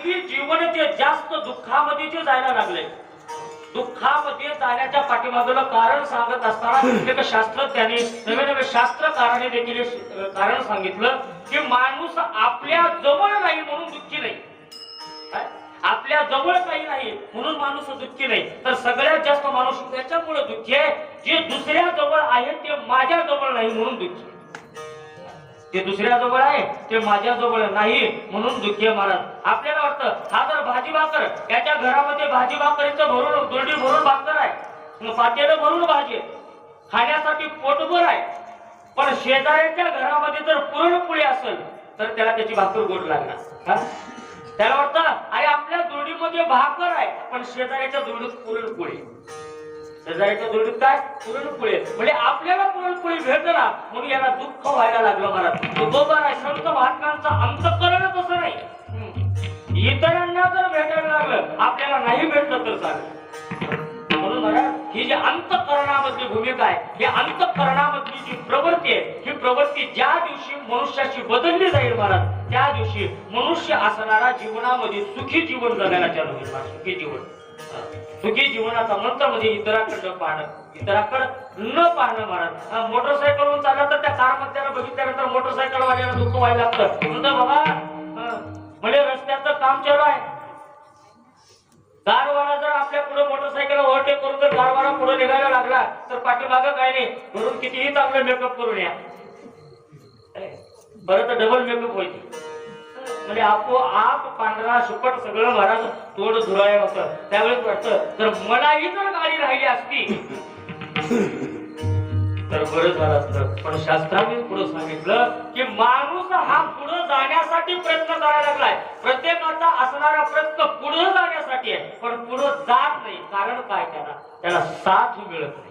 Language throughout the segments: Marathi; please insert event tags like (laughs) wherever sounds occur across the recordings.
मानवी जीवन ते जास्त दुःखामध्ये जे जायला लागले. दुःखामध्ये जाण्याच्या पाठीमागलं कारण सांगत असताना एक शास्त्रज्ञाने नवे नवे शास्त्रकाराने देखील कारण सांगितलं की माणूस आपल्या जवळ नाही म्हणून दुःखी नाही. आपल्या जवळ काही नाही म्हणून माणूस दुःखी नाही. तर सगळ्यात जास्त माणूस त्याच्यामुळे दुःखी आहे जे दुसऱ्या जवळ आहे ते माझ्या जवळ नाही म्हणून दुःखी आहे. ते दुसऱ्या जवळ आहे ते माझ्या जवळ नाही म्हणून दुःखी आहे महाराज. आपल्याला वाटतं हा जर भाजी भाकर याच्या घरामध्ये भाजी भाकरीचं भरून दुर्डी भरून भाकर आहे. पातेलं भरून भाजी खाण्यासाठी पोटभर आहे पण शेजाऱ्याच्या घरामध्ये जर पुरणपोळी असेल तर त्याला त्याची भाकर गोड लागणार. त्याला वाटतं अरे आपल्या दुर्डीमध्ये भाकर आहे पण शेजाऱ्याच्या दुर्डीत पुरणपोळी. शेजाऱ्याच्या दोडीत काय? पुरणपोळी. म्हणजे आपल्याला पुरणपोळी भेटला म्हणून याला दुःख व्हायला लागलं मला तो संत आहे संत महात्मांचं अंतकरण तसं नाही. इतरांना जर भेटायला लागलं आपल्याला नाही भेटलं तर चालेल. म्हणून महाराज ही जी अंतकरणामधली भूमिका आहे ही अंतकरणामधली जी प्रवृत्ती आहे ही प्रवृत्ती ज्या दिवशी मनुष्याची बदलली जाईल महाराज त्या दिवशी मनुष्य असणारा जीवनामध्ये सुखी जीवन जगायला चालू होईल सुखी जीवन. सुखी जीवनाचा मंत्र म्हणजे इतराकडे पाहणं. इतराकडे न पाहणं म्हणत. हा, मोटरसायकलवरून चालला तर त्या कार मधल्याला बघितल्यानंतर मोटरसायकल वाल्याला दुःख व्हायला लागतं. म्हणतो बाबा म्हणजे रस्त्याचं काम चालू आहे. कारवाडा जर आपल्या पुढे मोटरसायकल ओव्हरटेक करून जर कारवाडा पुढे निघायला लागला तर पाठीमागं काय नाही? म्हणून कितीही चांगलं मेकअप करून या. बरं तर डबल मेकअप होईल. म्हणजे आपोआप पांढरा सुपट सगळं महाराज तोड धुराय होतं त्यावेळेस वाटत तर मलाही जर गाडी राहिली असती तर बरं झालं असतं. पण शास्त्राने पुढे सांगितलं की माणूस हा पुढे जाण्यासाठी प्रयत्न करायला लागलाय. प्रत्येकाचा असणारा प्रयत्न पुढे जाण्यासाठी आहे. पण पुढे जात नाही. कारण काय त्याला? त्याला साथ मिळत नाही.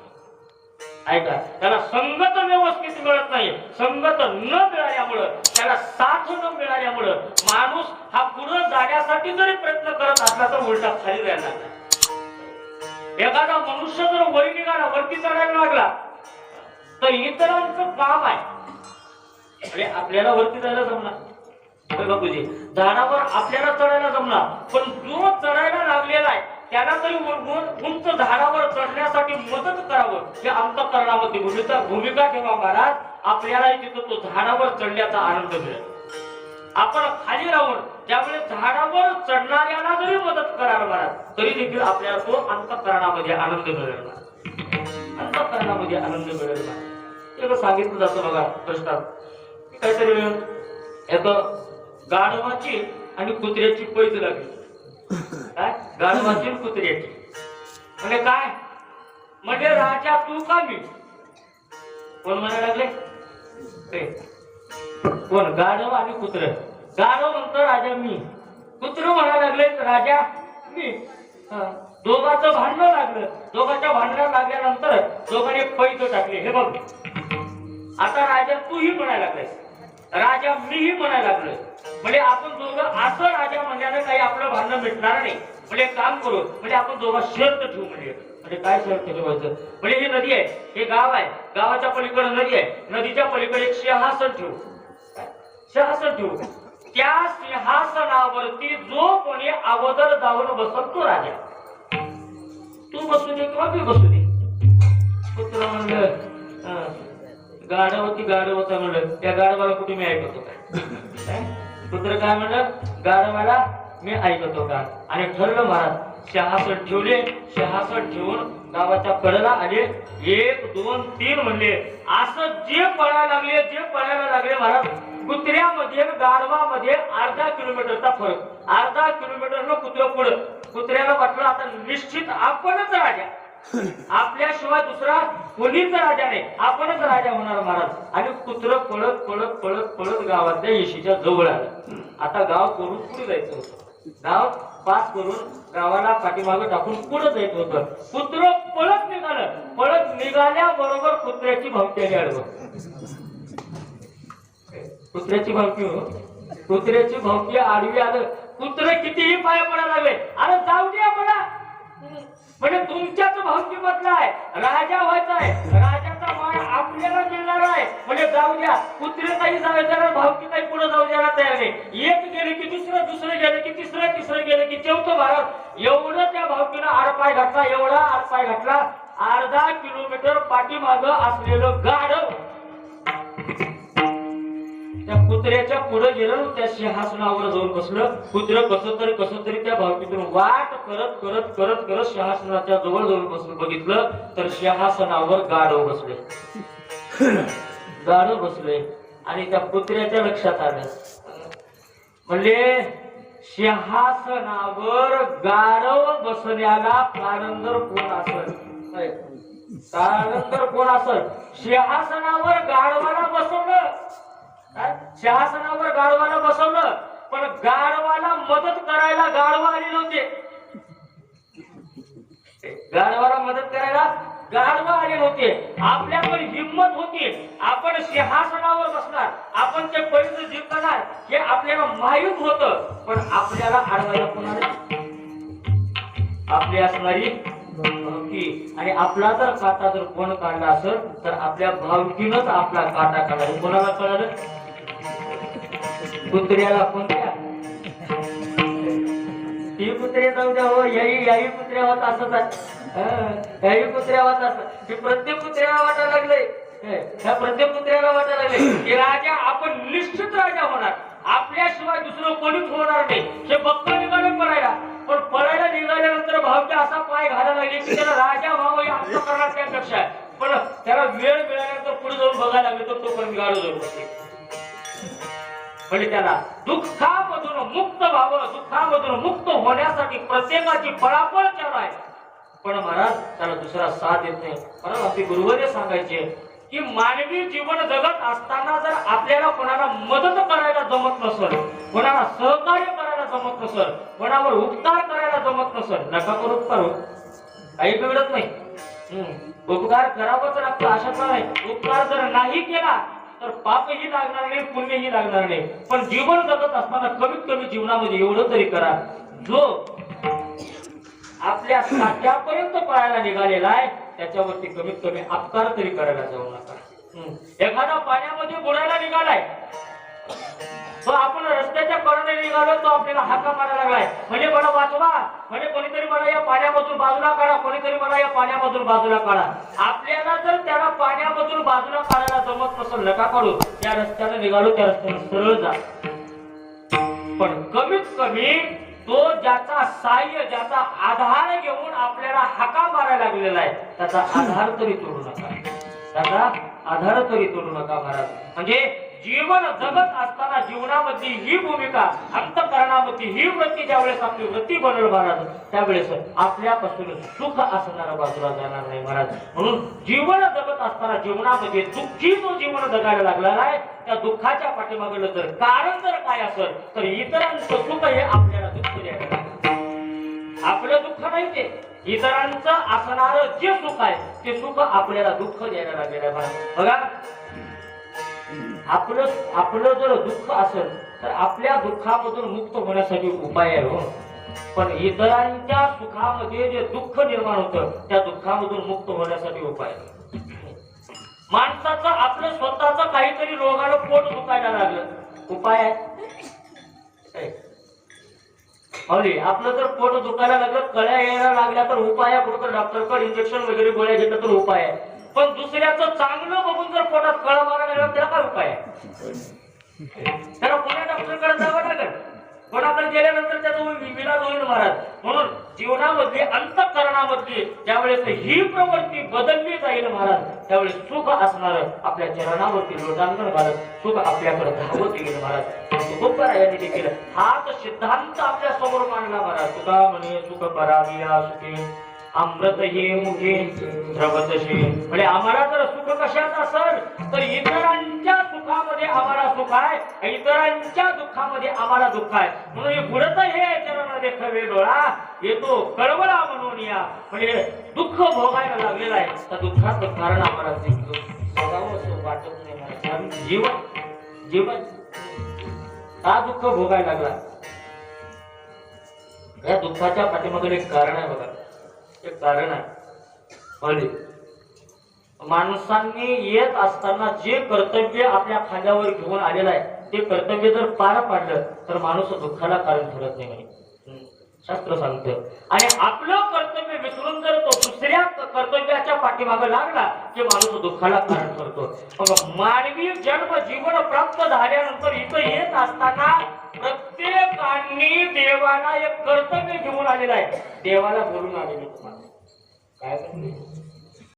ऐका त्याला संगत व्यवस्थित मिळत नाही संगत न मिळाल्यामुळं त्याला साथ न मिळाल्यामुळं माणूस हा पुढे जाण्यासाठी जरी प्रयत्न करत असला तर उलटा खाली जायला एखादा मनुष्य जर वरी निघाला वरती चढायला लागला तर इतरांचं काम आहे. अरे आपल्याला वरती जायला जमणार. होय बापूजी झाडावर आपल्याला चढायला जमणार पण जो चढायला लागलेला आहे त्याला तरी उंच झाडावर चढण्यासाठी मदत करावं हे अंतकरणामध्ये भूमिका भूमिका ठेवा महाराज. आपल्याला तिथं तो झाडावर चढण्याचा आनंद मिळेल. आपण खाली राहून त्यामुळे झाडावर चढणाऱ्याला जरी मदत करणार महाराज तरी देखील आपल्याला तो अंतकरणामध्ये आनंद मिळेल अंतकरणामध्ये आनंद मिळेल महाराज. एक सांगितलं जातं बघा प्रश्नात. काहीतरी एक गाढवाची आणि कुत्र्याची पैज लागली. काय? गाढवाची कुत्र्याची. म्हणजे काय? म्हणजे राजा तू का मी? कोण म्हणायला लागले? ते. कोण? गाढव आणि कुत्र. गाढव म्हणतो राजा मी. कुत्र म्हणायला लागले राजा मी. दोघांचं भांडण लागलं. दोघांच्या भांडणात लागल्यानंतर दोघांनी पैसे टाकले. हे बघ. आता राजा तूही म्हणायला लागलाय राजा मीही म्हणायला लागलो म्हणजे आपण दोघं असं राजा म्हणल्यानं काही आपलं भांडण मिटणार नाही. म्हणजे एक काम करू म्हणजे आपण दोघं शर्त ठेवू म्हणजे. म्हणजे काय शर्त ठेवायचं? म्हणजे ही नदी आहे हे गाव आहे गावाच्या पलीकडे नदी आहे. नदीच्या पलीकडे एक सिंहासन ठेवू. सिंहासन ठेवू. त्या सिंहासनावरती जो कोणी अगोदर जाऊन बसत तो राजा तू बसू दे किंवा मी बसू दे गाढवती गाढवता म्हणलं त्या गाढवाला कुठे मी ऐकतो (laughs) काय? पुत्र काय म्हणलं गाढवाला मी ऐकतो का आणि ठरलं महाराज शहासन ठेवले शहासन ठेवून गावाच्या कडेला आले. एक दोन तीन म्हणले असं जे पळायला लागले जे पळायला लागले महाराज कुत्र्यामध्ये गाढवामध्ये अर्धा किलोमीटरचा फरक. अर्धा किलोमीटर न कुत्र पुढं. कुत्र्याला वाटलं आता निश्चित आपणच राजा. आपल्याशिवाय दुसरा कोणीच राजा नाही. आपणच राजा होणार महाराज. आणि कुत्र पळत पळत पळत पळत गावातल्या येशीच्या जवळ आलं. आता गाव करून पुढे जायचं होतं. गाव पास करून गावाला पाठीमागं टाकून पुढे जायचं होतं. कुत्र पळत निघालं. पळत निघाल्या बरोबर कुत्र्याची भावती आली कुत्र्याची भावकी हो. कुत्र्याची भावकी आडवी आलं. कुत्र कितीही पाय पडायला लागले. अरे जाऊ द्या मला म्हणजे तुमच्याच भावकी आहे राजा व्हायचा आहे राजाचा मान आपल्याला मिळणार आहे. म्हणजे जाऊ द्या. कुत्रे काही जाऊ द्या भावकी काही पुढे जाऊ द्यायला तयार नाही. एक गेले की दुसरं दुसरं गेलं की तिसरं तिसरं गेलं की चौथं भारत. एवढं त्या भावकीनं आडपाय घातला एवढा आडपाय घातला अर्धा किलोमीटर पाठीमाग असलेलं गाढव. त्या कुत्र्याच्या पुढे गेलं त्या सिंहासनावर जाऊन बसलं. कुत्र कसं तरी कसं तरी त्या भावकीतून वाट करत करत करत करत सिंहासनाच्या जवळ जाऊन बसून बघितलं तर सिंहासनावर गाढव बसले. (clears throat) गाढव बसले आणि त्या कुत्र्याच्या लक्षात आलं. म्हणजे सिंहासनावर गाढव बसण्याला कारंदर कोण असल? कारंदर कोण असल? सिंहासनावर गाढवाला बसवलं. काय? सिंहासनावर गाढवाला बसवलं पण गाढवाला मदत करायला गाढवा आले नव्हते. गाढवाला मदत करायला गाढवा आले नव्हते. आपल्याकडे हिंमत होती. आपण सिंहासनावर बसणार. आपण ते पैसे जिंकणार हे आपल्याला माहीत होत पण आपल्याला अडवायला कोणाला आपली असणारी भावकी आणि आपला जर काटा जर कोण काढला असेल तर आपल्या भावकीनच आपला काटा काढला. कोणाला कळालं? कुत्र्याला कोणत्या ही कुत्रे जाऊ द्या हो याही याही कुत्र्या होत असत. याही कुत्र्या होत असत. हे प्रत्येक कुत्र्याला वाटायला लागले ह्या प्रत्येक कुत्र्याला वाटायला लागले की राजा आपण निश्चित राजा होणार. आपल्याशिवाय दुसरं कोणीच होणार नाही. हे बक्क निघाले पळायला पण पळायला निघाल्यानंतर भावच्या असा पाय घालायला लागले की त्याला राजा व्हावं हे आत्म करणार त्यापेक्षा आहे. पण त्याला वेळ मिळाल्यानंतर पुढे जाऊन बघायला लागले तर तो पण गाडू जाऊ बसले. म्हणजे त्याला दुःखामधून मुक्त व्हावं दुःखामधून मुक्त होण्यासाठी प्रत्येकाची पळापळ चालू आहे. पण महाराज त्याला दुसरा साथ येत नाही. महाराज आपली गुरुवर्य सांगायचे की मानवी जीवन जगत असताना जर आपल्याला कोणाला मदत करायला जमत नसल कोणाला सहकार्य करायला जमत नसल कोणावर उपकार करायला जमत नसल नका करू उपकार हो. काही बिघडत नाही. हम्म. उपकार करावाच लागतं अशाच नाही उपकार जर नाही केला तर पापही लागणार नाही पुण्यही लागणार नाही. पण जीवन जगत असताना कमीत कमी जीवनामध्ये एवढं तरी करा. जो आपल्या साठ्यापर्यंत पळायला निघालेला आहे त्याच्यावरती कमीत कमी अपकार तरी करायला जाऊ नका. हम्म. एखादा पाण्यामध्ये बुडायला निघालाय रस्त्याच्या निघालो तो आपल्याला हाका मारायला लागलाय. म्हणजे मला वाचवा. म्हणजे कोणीतरी मला या पाण्यापासून बाजूला काढा. कोणीतरी मला या पाण्यापासून बाजूला काढा. आपल्याला जर त्याला पाण्यापासून बाजूला काढायला जमत नसेल नका काढू. त्या रस्त्याने निघालो त्या रस्त्याने सरळ जा. पण कमीत कमी तो ज्याचा साह्य ज्याचा आधार घेऊन आपल्याला हाका मारायला लागलेला आहे त्याचा आधार तरी तोडू नका. त्याचा आधार तरी तोडू नका महाराज. म्हणजे जीवन जगत असताना जीवनामधली ही भूमिका अंतकरणामधली ही वृत्ती ज्यावेळेस आपली वृत्ती बनल महाराज त्यावेळेस आपल्यापासून सुख असणारा बाजूला जाणार नाही महाराज म्हणून जीवन जगत असताना जीवनामध्ये दुःखी जो जीवन जगायला लागलेला आहे त्या दुःखाच्या पाठीमागलं जर कारण जर काय असेल तर इतरांचं सुख हे आपल्याला दुःख द्यायला आपलं दुःख नाही ते इतरांचं असणारं जे सुख आहे ते सुख आपल्याला दुःख द्यायला लागलेलं आहे महाराज. बघा आपलं आपलं जर दुःख असेल तर आपल्या दुःखामधून मुक्त होण्यासाठी उपाय आहे हो. पण इतरांच्या सुखामध्ये जे दुःख निर्माण होतं त्या दुःखामधून मुक्त होण्यासाठी उपाय आहे. माणसाचं आपलं स्वतःच काहीतरी रोगानं पोट दुखायला लागलं. उपाय आहे. आपलं जर पोट दुखायला लागलं कळ्या यायला लागल्या तर उपाय आहे. कुठं डॉक्टरकडे इंजेक्शन वगैरे गोळ्या घेतलं तर उपाय आहे. पण दुसऱ्याचं चांगलं बघून जर पोटात कळा मारायला लागला त्याला काय उपाय? त्याला कोणा डॉक्टरकडे जावं लागेल? कोणाकडे गेल्यानंतर त्याचा विलाज होईल महाराज म्हणून जीवनामधली अंतकरणामधली ज्यावेळेस ही प्रवृत्ती बदलली जाईल महाराज त्यावेळेस सुख असणार आपल्या चरणावरती लोटांगण घालत सुख आपल्याकडे धावत येईल महाराज. तुकोबरायांनी देखील हाच सिद्धांत आपल्यासमोर मांडला महाराज. सुखा म्हणे सुख परागिया सुखे. अमृत हे मुखे म्हणजे आम्हाला जर सुख कशात असेल तर इतरांच्या सुखामध्ये आम्हाला सुख आहे. इतरांच्या दुःखामध्ये आम्हाला दुःख आहे. म्हणून हे बुडत हे चरण खवे डोळा येतो कळवळा म्हणून या. म्हणजे दुःख भोगायला लागलेलं आहे. त्या दुःखाचं कारण आम्हाला दिसतो असं वाटत नाही जीवन जीवन का दुःख भोगायला लागला. या दुःखाच्या पाठीमागून एक कारण आहे बघा. एक कारण आहे. भले माणसांनी येत असताना जे कर्तव्य आपल्या खांद्यावर घेऊन आलेलं आहे ते कर्तव्य जर पार पाडलं तर माणूस दुःखाला कारण ठरत नाही म्हणे. शास्त्र सांगतं. आणि आपलं कर्तव्य विसरून जर तो दुसऱ्या कर्तव्याच्या पाठीमागं लागला की माणूस दुःखाला कारण ठरतो. मग मानवी जन्म जीवन प्राप्त झाल्यानंतर इथं येत असताना प्रत्येकाने देवाला एक कर्तव्य घेऊन आलेलं आहे. देवाला बोलून आलेलं तुम्हाला. काय सांगते